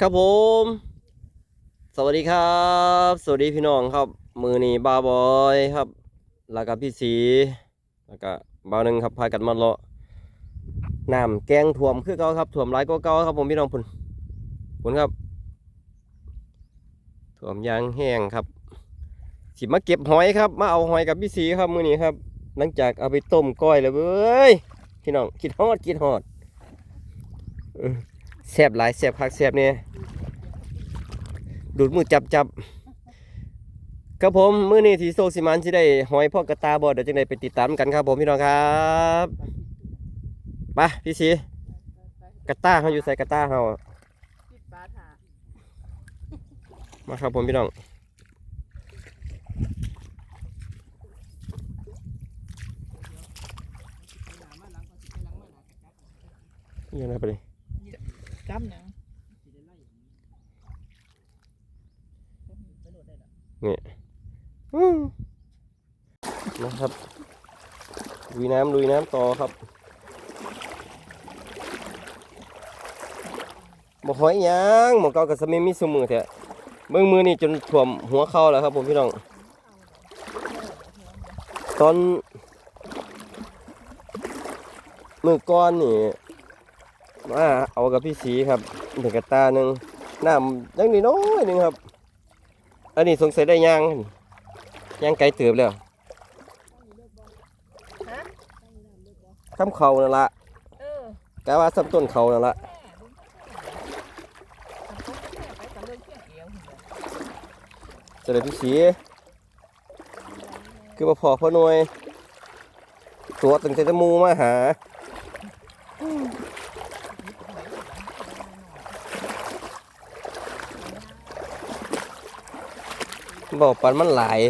ครับผม สวัสดีครับ สวัสดีพี่น้องครับ มือนี้บาบอยครับ แล้วก็พี่สีแล้วก็บ่าวหนึ่งครับพากันมาเลาะน้ำแกงท่วมคือเก่าครับท่วมหลายกว่าเก่าครับผมพี่น้องพุ่นพุ่นครับท่วมยางแห้งครับสิมาเก็บหอยครับ มาเอาหอยกับพี่สีครับมือนี้ครับ หลังจากเอาไปต้มก้อยแล้วเว้ยพี่น้องคิดฮอดคิดฮอดเออ แซบหลายแซบคักแซบเนี่ยดูดมือจับจับครับผมมื้อนี้ที่โซซิมันสิได้หอยพ่อกระตาบอดเดี๋ยวจังไดไปติดตามกันครับผมพี่น้องครับไปพี่สีกระตาเฮาอยู่ใส่กระตาเฮาปิดปลาถามาครับผมพี่น้องยังไงไปเลย จับหนัง อืมนะครับลุ ยน้ำลุยน้ำต่อครับบ่หอยยังหมองเกากับสมิมีสมือแท้เบิ่งมือนี่จนท่วมหัวเข่าแล้วครับผมพี่น้อง ตอนมือก้อนนี่มาเอากับพี่สีครับเด็กกระตาหนึ่งน้ำยังนิดน้อยหนึ่งครับ อันนี้สงสัยได้ยางยางไกลเติบแล้ว ทำเขานั่นละเออกะว่าซ้ำต้นเขานั่นละแม่ดูแม่ไปกับเรื่องเที่ยงเอวหุ่นเดียวจะได้พี่สีคือมาพอพ่อหน่วย ตัวตั้งแต่จมูมาหาบอกปันมันหลาย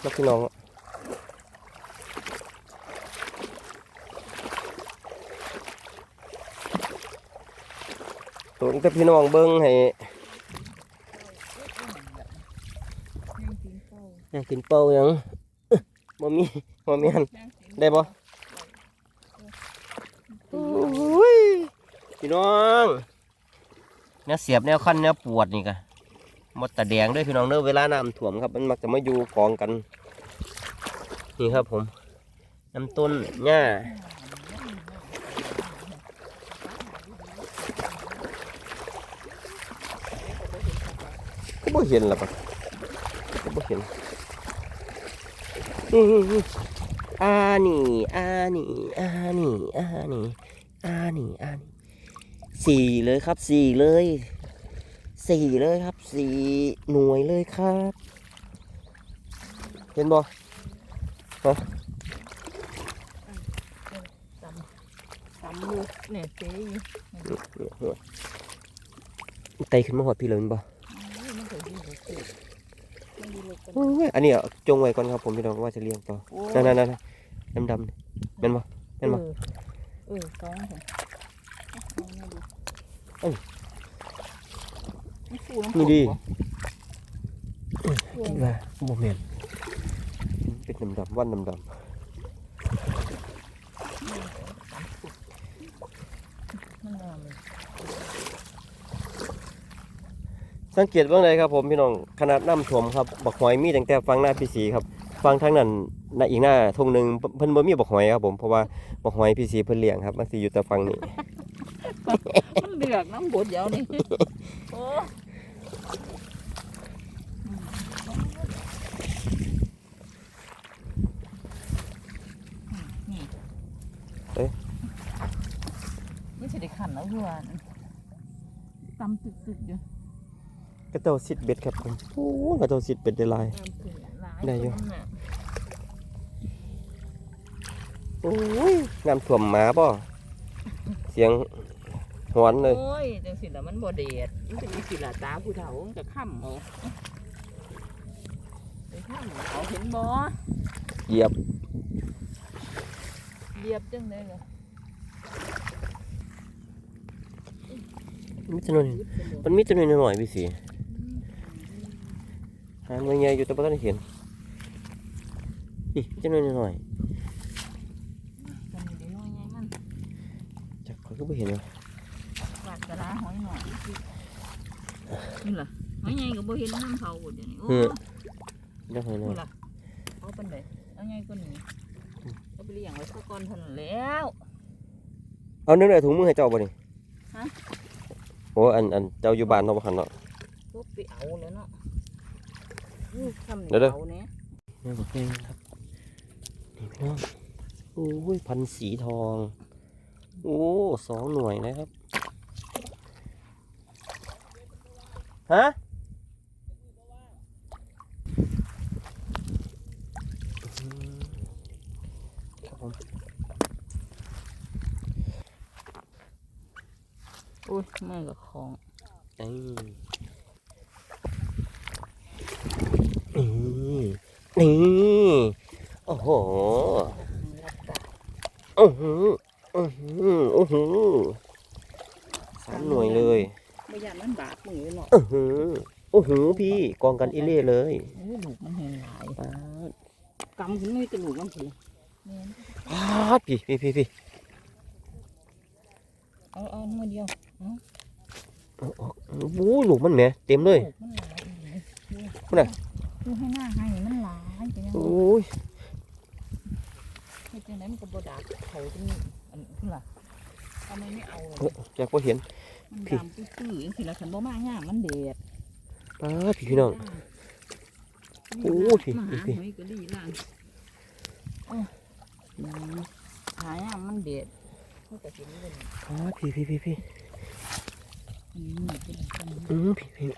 แล้วพี่น้อง ตัวนี้แต่พี่น้องเบิ้งให้นั่งกินเป้าอยากกินเป้าหยังบะบ่มีบ่มีหันได้บ่โอ้ยพี่น้องแนวเสียบแนวคันแนวปวดนี่กะมดตะแดงด้วยพี่น้องเด้อเวลาน้ำท่วมครับ มันมักจะมาอยู่กองกัน นี่ครับผมน้ำต้นหญ้าก็บ่ เห็นละปะก็บ่เห็นอื้อหือหืออานี่อานี่อานี่อานี่อานี่อานี่สี่เลยครับสี่เลยสี่เลยครับสี่หน่วยเลยครับ เห็นบ่ตำลูกเนี่ยเจ๊อยู่ไตขึ้นมาหอดพี่เลยแม่นบ่ มันเคยอยู่กับเจ๊มัน อยู่กับโอ้ยอันนี้เอาจงไว้ก่อนครับผมพี่น้องว่าจะเลี้ยงต่อโอ้นั่นนั่นนั่นดำดำๆนี่แม่นบ่เห็นบ่เออเออสองคนเอามาดูเอ้ยมันสู้น้ำนี่ดีสู้คิดว่าบ่แม่นเป็นดำดำๆวันดำดำมันงามเลย สังเกตเบ้างเลยครับผมพี่น้องขนาดน้ำท่วมครับบักหอยมีตั้งแต่ฟังหน้าพี่สีครับฟังทางนั้นในอีกหน้าทงหนึ่งเพิ่นบ่มีบักหอยครับผมเพราะว่าบักหอยพี่สีเพิ่นเลี้ยงครับมันสิอยู่แต่ฟังนี้มันเดือดน้ำบดเดี๋ยวนี่โอ้นี่เอ๊ะไม่ใช่ได้ขันแล้วเพื่อนตำตึกๆอยู่ก ระเจ้าซิดเบ็ดครับผมโอ้กระเจ้าซิดเบ็ดได้หลายตำตึกหลายได้อยู่คนน่ะโอ้ยน้ำท่วมหมาป่ะเสียงหอนเลยโอ้ยจังสิละมันบ่เด็ดมันจะมีสิละตาผู้เฒ่ามันจะค่ำเอาไปค่ำเอาเห็นบ่เหยียบเรียบจังเลยเหรอมีจำนวนมันมีจำนวนหน่อยๆพี่สี หางใหญ่ๆอยู่แต่บ่ทันเห็นนี่มีจำนวนหน่อยมันมีได้น้อยไงมันๆจักเขาก็ไม่เห็นเลยวาดกระลาหอยหน่อยนี่ล่ะหอยใหญ่ก็บ่เห็นน้ำเขาบ่เดี๋ยวนี้โอ้อืมเดี๋ยวหอยหน่อยนี่ล่ะเอาเป็นไดเอาใหญ่กว่านี้เอาไปเลี้ยงไว้ซะก่อนเท่านั้นแล้วเอาเนื้อถุงมือให้เจ้าบ่นี่ฮะโอ้อันอันเจ้าอยู่บ้านเนาะบ่คันเนาะก็ไปเอาแล้วเนาะอู้ทำ เดี๋ยวเดี๋ยวเอาเนี่ยนี่บอกเลยครับนี่พี่น้องโอ้ยพันสีทอง โอ้สองหน่วยนะครับฮะอืมครับผมอุ้ยมือกับของนี่ นี่นี่โอ้โหรับตาโอ้โหโอ้โหโอ้โหสามหน่วยเลยไม่อยากมันบาดมือเนาะโอ้โหโอ้โหพี่กองกันอิเล่เลยโอ้ยลูกมันเห็นหลายปาดกำขึ้นไม่กระลูกมันสิแม่นปาดพี่พี่พี่พี่เอาเอามือเดียวเอาออกโอ้โหลูกมันแหมเต็มเลยลูกมันหลายอีหลีพู ดน่ะดูให้หน้าให้มันหลายเป็นยังไงโอ้ยเฮ็ดจังไดมันก็บ่ดาบเขาจังนี้อันพุ่นล่ะทำไมไม่เอาเลยเอ้ยอยากพอเห็น มันดำตื้อๆจังซี่ล่ะคันบ่มาย่ามมันเด็ดปาดพี่พี่น้อง โอ้ยพี่มาหาพี่หอยกะลีล่างโอ้ยอืมหาย่ามมันเด็ดเขาก็สิมีเงินปาดพี่พี่พี่พี่อันนี้มันเป็นอันนี้อืมพี่พี่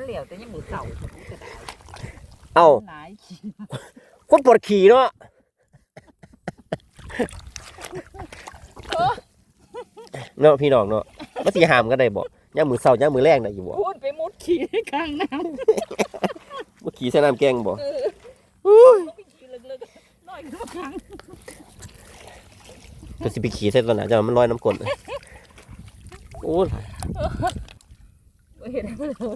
ฉันเหลียวแต่ยังมือเก่าฉันก็ได้เอ้าหลายขี้คนปวดขี่เนาะเนาะพี่น้องเนาะมันสิหามกันได้บ่ย่ามมือเศร้าย่ามมือแรงได้อยู่บ่พูดไปมุดขี่ในกลางน้ำบ่ขี่ใส่น้ำแกงบ่เอออุ้ยเขาไปขี่เลิกๆน้อยขึ้นมาครั้งก็สิไปขี่ใส่ตอนไหนจะมันลอยน้ำกลนโอ้ยบ่เห็นอะไรเลยเขา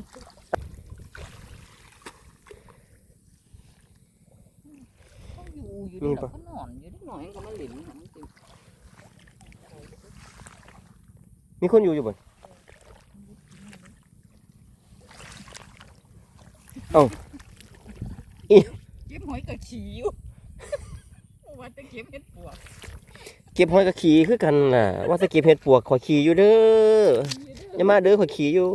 อยู่อยู่นี่เราก็นอนอยู่นิดหน่อยก็มาหลินหำติมีคนอยู่อยู่บ่เก็บหอยกับขี่อยู่ว่าจะเก็บเห็ดปวกเก็บหอยกับขี่คือกันน่ะ ว่าจะเก็บเห็ดปวกขอขี่อยู่เด้ออย่ามาเด้อขอขี่อยู่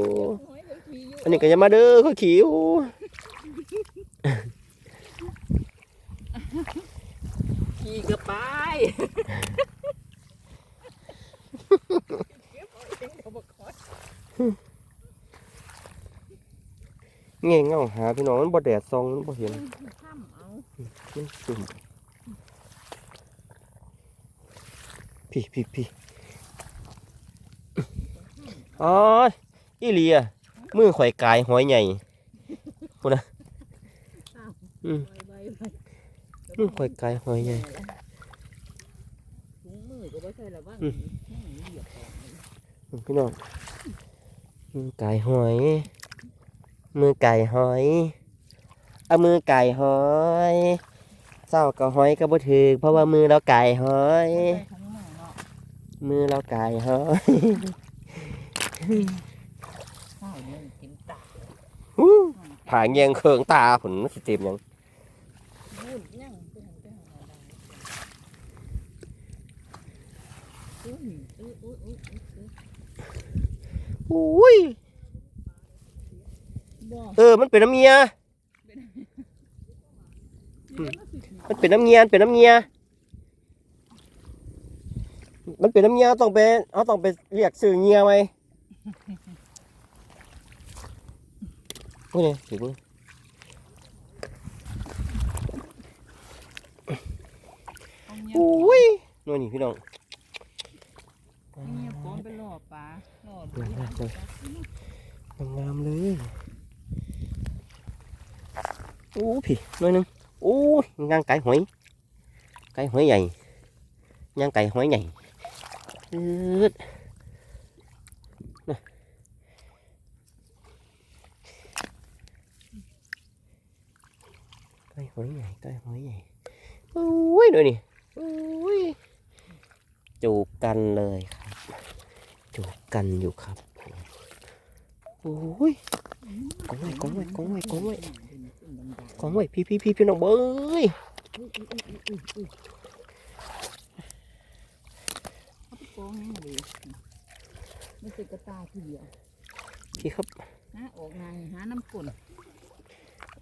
หอยกับขี่อยู่อันนี้ก็อย่ามาเด้อขอขี่อยู่ ขี่กับไป เก็บหอยเองก็บ่ขอเงี้ยเงาหาพี่น้องมันบ่แดดซองมันบ่เห็นมันสุ่มพี่พี่พี่อ๋ออีหลีอะมือข่อยกายหอยใหญ่อ้าวอืมมือข่อยกายหอยใหญ่ พี่น้องมือไก่หอย มือไก่หอย เอามือไก่หอยเจ้าก็หอยก็บ่ถือเพราะว่ามือเราไก่หอยไปข้างนอกเนาะมือเราไก่หอยข้าวเนี่ยกินตาฮู้ผาแยงเคืองตาผลมันสิเต็มหยัง พูดยังไปหันไปหาอะไร อุ้ยอุ้ยอุ้ยอุ้ยอุ้ยอุ้ยบ่เออ มันเป็นน้ำเงียอืมมันเป็นน้ำเงียมันเป็นน้ำเงีย มันเป็นน้ำเงียต้องไปเอาต้องไปเรียกซื้อเงียไหมโอ้ยเนี่ยถึงเอาเงียบอุ้ยนู่นนี่พี่น้องเอาเงียบ ป้อมไปล่อปลาล่อดูงามเลยโอ้พี่น้อยนึงโอ้ยงางไก่หอยไก่หอยใหญ่ย่างไก่หอยใหญ่อืดไก่หอยใหญ่ไก้อยหอยใหญ่โอ้ยดูนี่โอ้ยจูบกันเลยครับ จูบกันอยู่ครับโอ้ยกองไว้กองไว้กองไว้กองไว้ของไว้พี่พี่พี่พี่น้องเบ้ยเอาไปกองนี่มาดิไม่ใช่กระตาทีเดียวพี่ครับนะออกงานหาน้ำกลน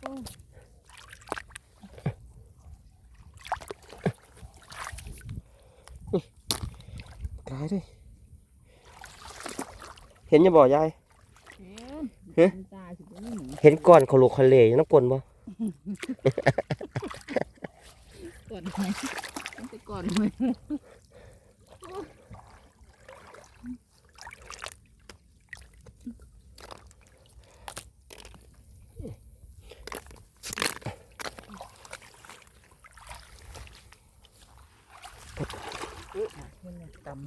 โอ้กายด้วย เห็นอยังบ่ยาย เห็นเฮ้ยน้ำตาสิบ่มีหนูเห็นก้อนเขาโลคาเลอยู่น้ำกลนบ่ก่อนไหมมันไปก่อนไหมมันเนี่ยตำ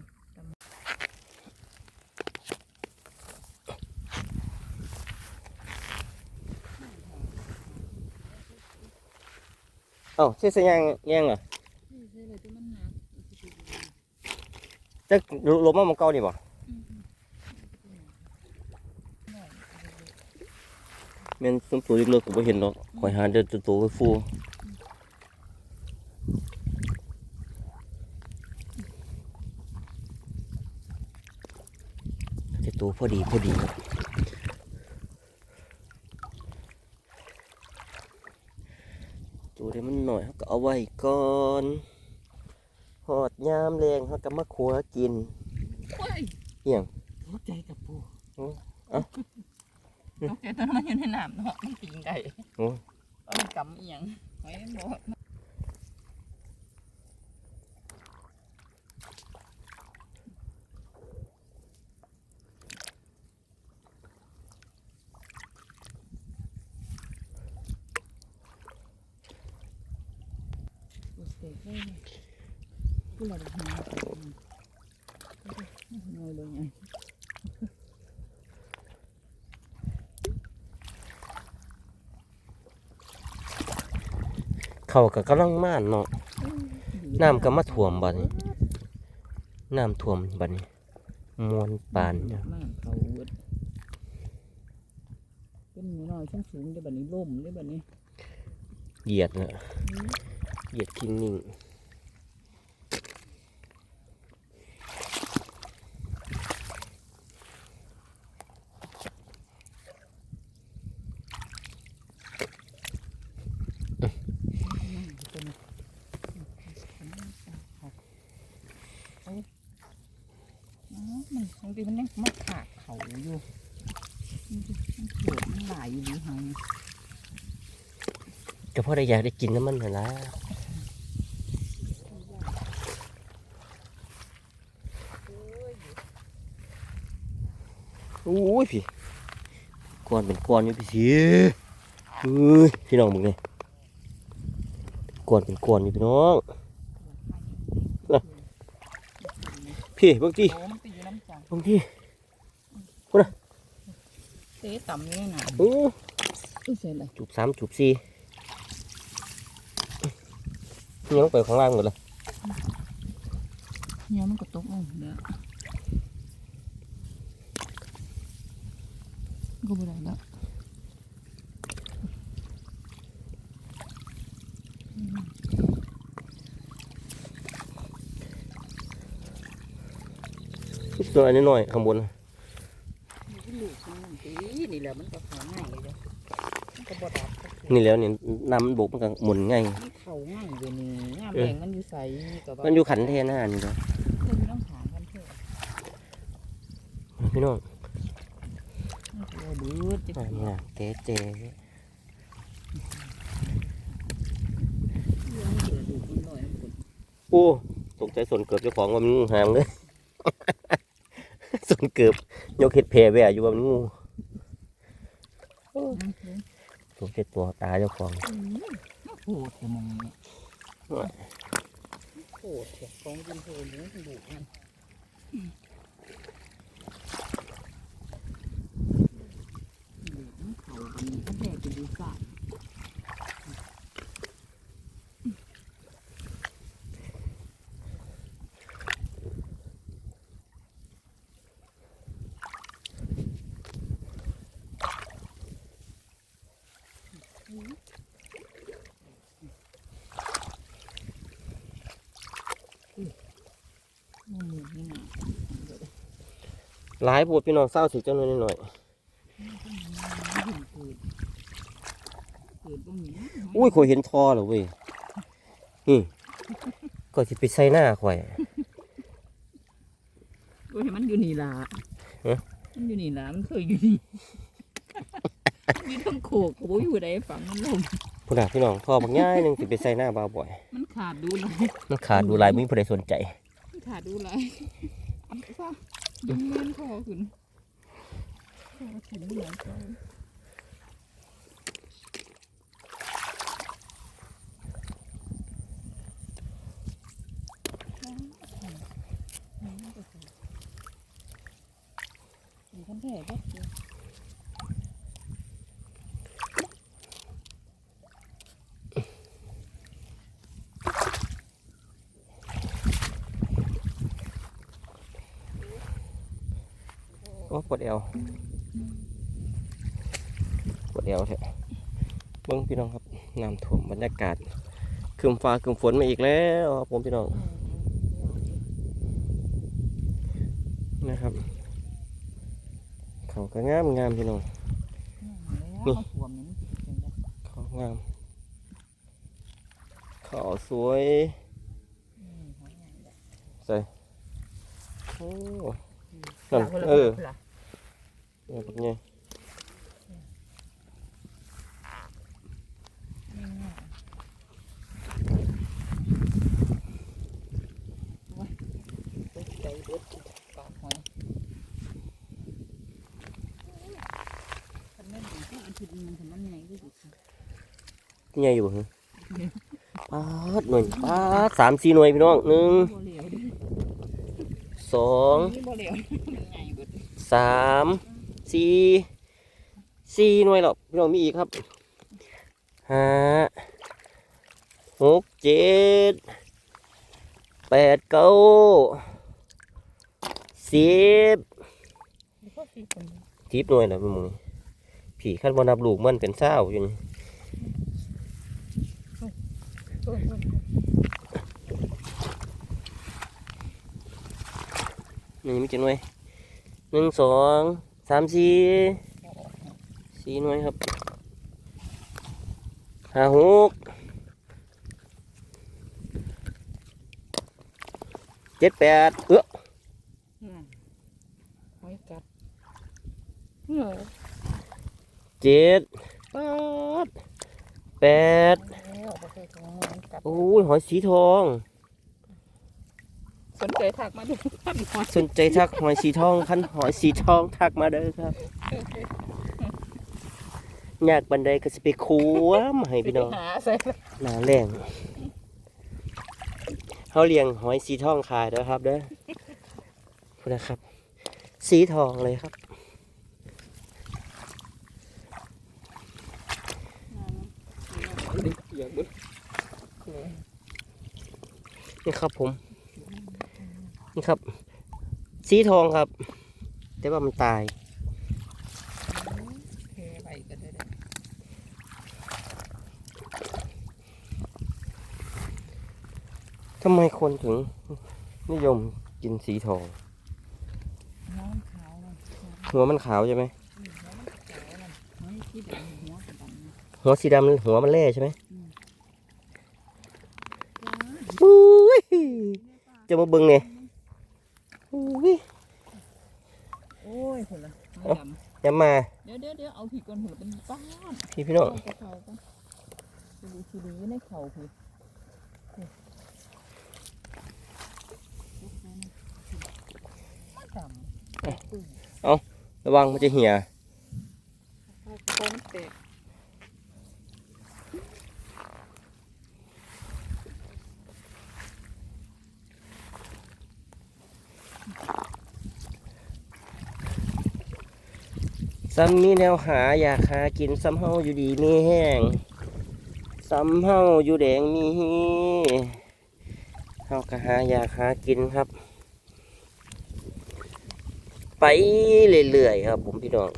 เอ้าเสียสยังยังเหรอนี่ใช่เลยที่มันหนักจะลบมามังเก่านี่บ่แม่นสมตัวเล็กๆก็บ่เห็นหรอกคอยหาเดินตัวโตไว้ฟูจะตัวพอดีพอดีครับตัวเดี๋ยวมันหน่อย เขาก็เอาไว้ก่อนหอดยามแรงเขาก็มาขัวกินโอ้ยเอี่ยงตกใจกับปูโอ้เอ้าตกใจตอนนั้นอยู่ในน้ำเนาะมันปีงไก่โอ้ตอนกำเอียงไว้บอก เด็กได้เลยผู้หลักหา น้อยลงไงเขาก็กำลังม่านเนาะน้ำก็มาท่วมบัดนี้น้ำท่วมบัดนี้มวนปานเนี่ยมากเขาเวิดเป็นหนูน้อยชั้นสูงได้แบบนี้ล่มได้แบบนี้เหยียดนะเหยียดคิงนิ่งมันบางทีมันยังมาขาดเขาอยู่มันเกิดมันหลาย อยู่ดีหางก็เพราะได้อยากได้กินน้ำมันน่ะนะอุ้ยพี่ก้อนเป็นก้อนอยู่พี่สิเฮ้ยพี่น้องมึงนี่ก้อนเป็นก้อนอยู่พี่น้องพี่เบางทีโอ้มันไปอยู่น้ำจังบางที เตะต่ำนี่นะโอ้อุ้ยเสร็จเลยจูบสามจูบสี่ยังไปข้างล่างหมดเลยเนี่ยมันก็ตกลงเด้อก็บ่ได้แล้วตัวอันนี้หน่อยข้างบนนี่ลู กมันตีนี่แหละมันก็ขาง่ายเลยเด้อมันก็บ่ดับก็คือนี่แล้วเนี่ยน้ำมันบกมันก็หมุนง่ายมันเขาง่ายเลยนี่งามเออแดงมันอยู่ใสก็ว่ามันอยู่ขันเทหน้านี่เนาะเพิ่นต้องถามกันเถอะพี่น้องมันก็บ่เบิดจะอ่านี่นะเจ๊เจ๊เรื่องเกิดดูมันหน่อยมันกดโอ้ตกใจสนเกือบเจ้าของว่ามันงูหางเลยสนเกือบยกเห็ดแพรแวะอยู่ว่ามันงู นะเด้อ ตกใจตัวตาเจ้าของอืมมันโหดจะมองเนี่ยโหดเถอะของกินโหดเนี่ยมันดุมันดุมันเขากันนี่ก็แดกจะดูสาด หลายปวดพี่น้องเศร้าสิจังหน่อยหน่อยมันเห็นเกิดเกิดตรงนี้ๆอุ้ยข่อยเห็นทอแล้วเว้ยนี่ก็สิไปใส่หน้าข่อยโอ้ยมันอยู่นี่ล่ะเอ๊ะมันอยู่นี่ล่ะมันเคยอยู่นี่มีทั้งโขกโอ้ยอยู่ใดฝังมันลมพุ่นน่ะพี่น้องทอบางง่ายหนึงสิไปใส่หน้าบ่าวบ่อย มันขาดดูเลยมันขาดดูหลายบ่มีผู้ใดสนใจ มันขาดดูเลยซะ ดึงเงินคอขึ้นคอขึ้นเหมือนกันมีคนแผลก็ ปวดเอวปวดเอวแท้เบิ้งพี่น้องครับน้ำท่วมบรรยากาศคืมฟ้าคืมฝนมาอีกแล้วครับผมพี่น้องนะครับ เขาก็งามงามพี่น้องนี่ถ่วมนี่เป็นไงเขางามเขาสวยใส่โอ้นั่นเออ เออเป็นไงเป็นไงอยู่บ่ฮะปาดหน่วยปาดสามสี่หน่วยพี่น้องหนึ่งสองสาม สี่สี่หน่วยหรอกพี่น้องมีอีกครับห้าหกเจ็ดแปดเก้าสิบทิปหน่วยแล้วพี่มึงผีขั้นบนับลูกมันเป็นเศร้าอยู่นี่นี่มีเจ็ดหน่วยหนึ่งสอง สามสี่สี่หน่วยครับห้าหกเจ็ดแปดเออหอยกัดเจ็ดแปดแปดแล้วบ่เคยของหอยกัดโอ้ยหอยสีทอง สนใจถักมาดูพันหอยสนใจทักหอยสีทองคันหอยสีทองทักมาเด้อครับอยากบันไดก็สิไปคูวมาให้พี่น้อง หาใส่หนาแรงเขาเลี้ยงหอยสีทองขายเด้อครับเด้อพูดนะครับ สีทองเลยครับ นี่ครับผม นี่ครับ สีทองครับ แต่ว่ามันตายเทไปกันได้ทำไมคนถึงนิยมกินสีทองน้องขาวนะหัวมันขาวใช่ไหมน้องที่ดำหัวกระดำหัวสีดำหัวมันแล่ใช่ไหมอืมอุ้ยจะมาเบิ่งเนี่ยอุ้ย โอ้ยคนละหอยดำ อย่า มา เดี๋ยวเดี๋ยวเดี๋ยวเอาผีก่อนหัวเป็นป้านพี่พี่น้องเอากระเขาก่อนดูทีดีในเข่าผีมาดำระวังมันจะเหี่ย ต้นเตะ ซ้ำมีแนวหาอยากหากินซ้ำเฮาอยู่ดีมีแห้งซ้ำเฮาอยู่แดงมีฮีเฮาก็หาอยากหากินครับ ไปเรื่อยๆครับ ผมพี่น้อง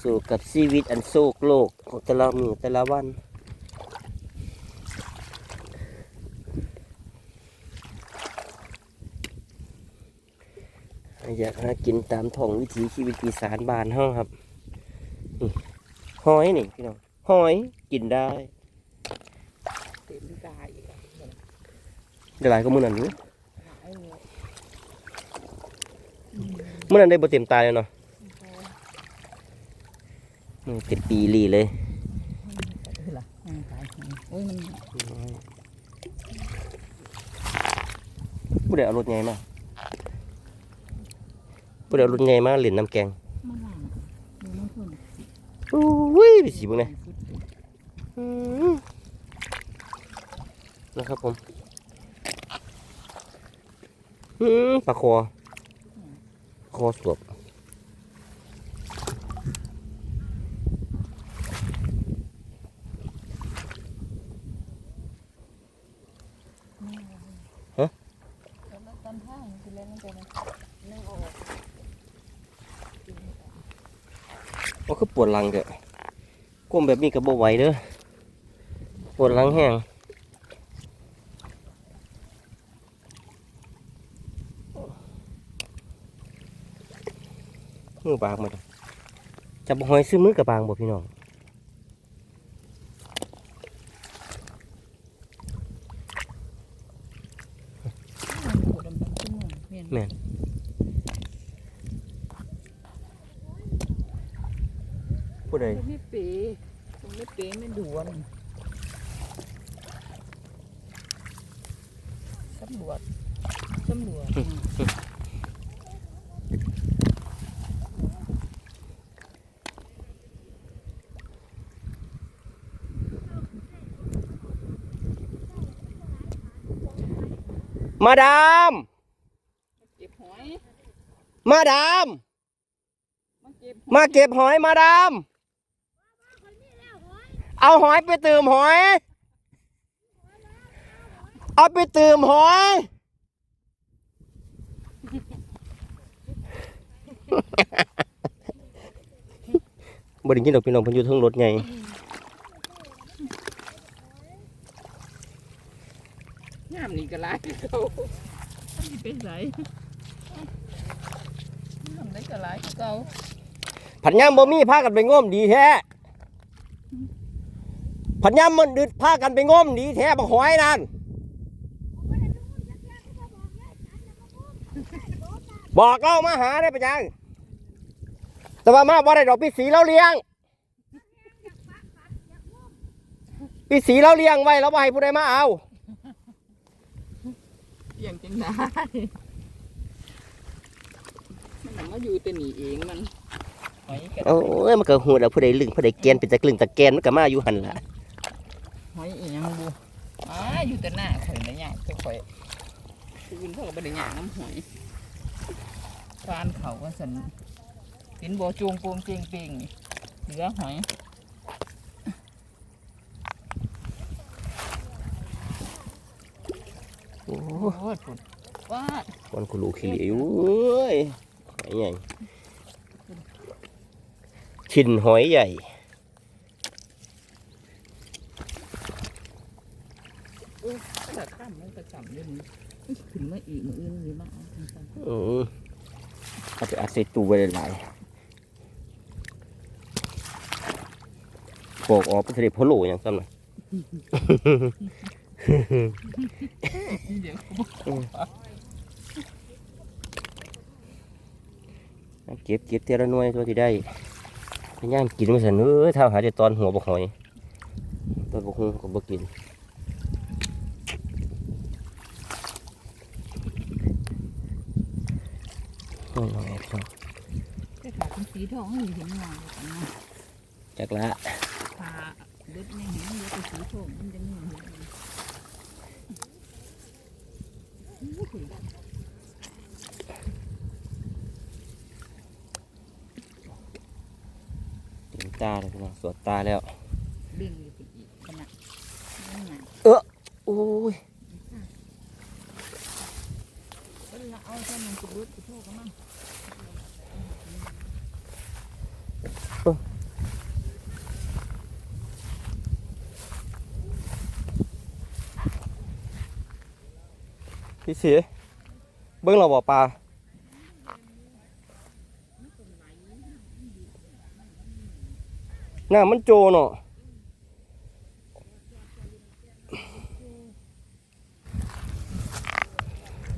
สู่กับชีวิตอันโศกโลกของแต่ละมือแต่ละวัน อยากหากินตามท้องวิถีชีวิตอีสานบ้านเฮาครับนี่หอยนี่พี่น้องหอยกินได้เต็มกายอีกแล้วได้หลายก็มื้อนั้นอยู่หายเลยมื้อนั้นได้บ่เต็มตายเลยเนาะมื้อเป็นปีลีเลยคือล่ะยังตายโอ้ยมันผู้ใดเอารถใหญ่มา ผู้ใดเอารถใหญ่มาเล่นน้ำแกงมันหลังดูน้ำผึ้งอุ้ยไปสิเบิ่งแหน่อืมนะครับผมอืมปลาคอคอสวบแล้ วตอนท่ามันคือเล่นนั่นตัวนั้นนึ่งออกก็คือปวดหลังเด้อก้มแบบนี้ก็บ่ไหวเด้อปวดหลังแห้งมือบางมาเด้อจับหอยซื้อมือกับบางบ่พี่น้องมันปวดดำๆขึ้นมาเห็นแม่นผู้ใด ไม่เป๋มันไม่เป๋ไม่ด่วนสำรวจสำรวจ มาดามเก็บหอย มาดาม มาเก็บหอยมาดาม เอาหอยไปเติมหอย เอาไปเติมหอยบไดิกินดอกพี่น้องเพันอยู่เทั้งรถไงามนี่ก็ร้ายเขาที่เป็นไรทำได้ก็ร้ายเขาผันยามบ่มีพากันไปง้มดีแท้ผันยามมันดึดพากันไปง้มดีแท้บักหอยนั่นบอกเล่ามาหาได้ปะยังแต่ว่ามาบ่ได้ดอกพี่สีเราเลี้ยงพี่สีเราเลี้ยงไว้แล้วบ่ให้ผู้ใดมาเอา เลี้ยงจังได้มันน่ะมาอยู่แต่หนีเองมันหอยกับโอ้ยมันก็หูแล้วผู้ใดลึงผู้ใดแกนเป็นตะกลึงตะแกนมันก็มาอยู่หันล่ะหอยอีหยังบูอ่าอยู่แต่หน้าข่อยนะย่างแต่ข่อยคือคุณพ่อก็บ่ได้ย่างน้ำหอยฟานเขาว่าสันสินบ่จูงโปงเจงเปงนี่เหลือหอย โอ้โอ้ยพุ่นว้าคนกูรู้ขี้เหร่อยู่เอ้ยหอยใหญ่ชินหอยใหญ่กระข้ามมันกระจำเรื่องนี้ขึ้นมาอีกมืออื่นหรือมาเอาทางซ้ายอืมเอาไปอัดใส่ตู้ไว้หลายๆปอกออกเป็นเสด็จพะโหลอย่างซ้ำนเดี๋ย เก็บเก็บเทละหน่วยตัวที่ได้พยายามกินมาสันเอ้ยเท่าหาแต่ตอนหัวบกหอยตอนบกหงก็บกินโอ้ยครับแต่ขาเป็นสีทองอยู่เห็นหน่อยนะจักละขาเด็ดไม่เห็นเด็ดเป็นสีทองมันจะมีเห็นเลย ถึงตาแล้วพี่น้องสวดตาแล้ว เบิ้งเราบ่อปลาหน้ามันโจเนาะ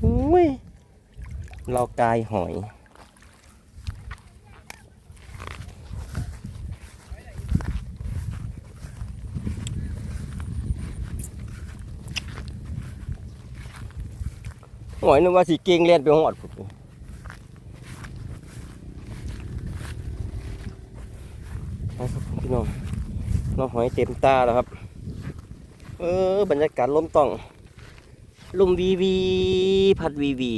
อุ้ยเรากายหอย หอยนึกว่าสีเก่งเล่นไปหอดพุ่นะครับพี่น้องน้องหอยเต็มตาแล้วครับ เออบรรยากาศลมต้องลมวีวี พัดวีวี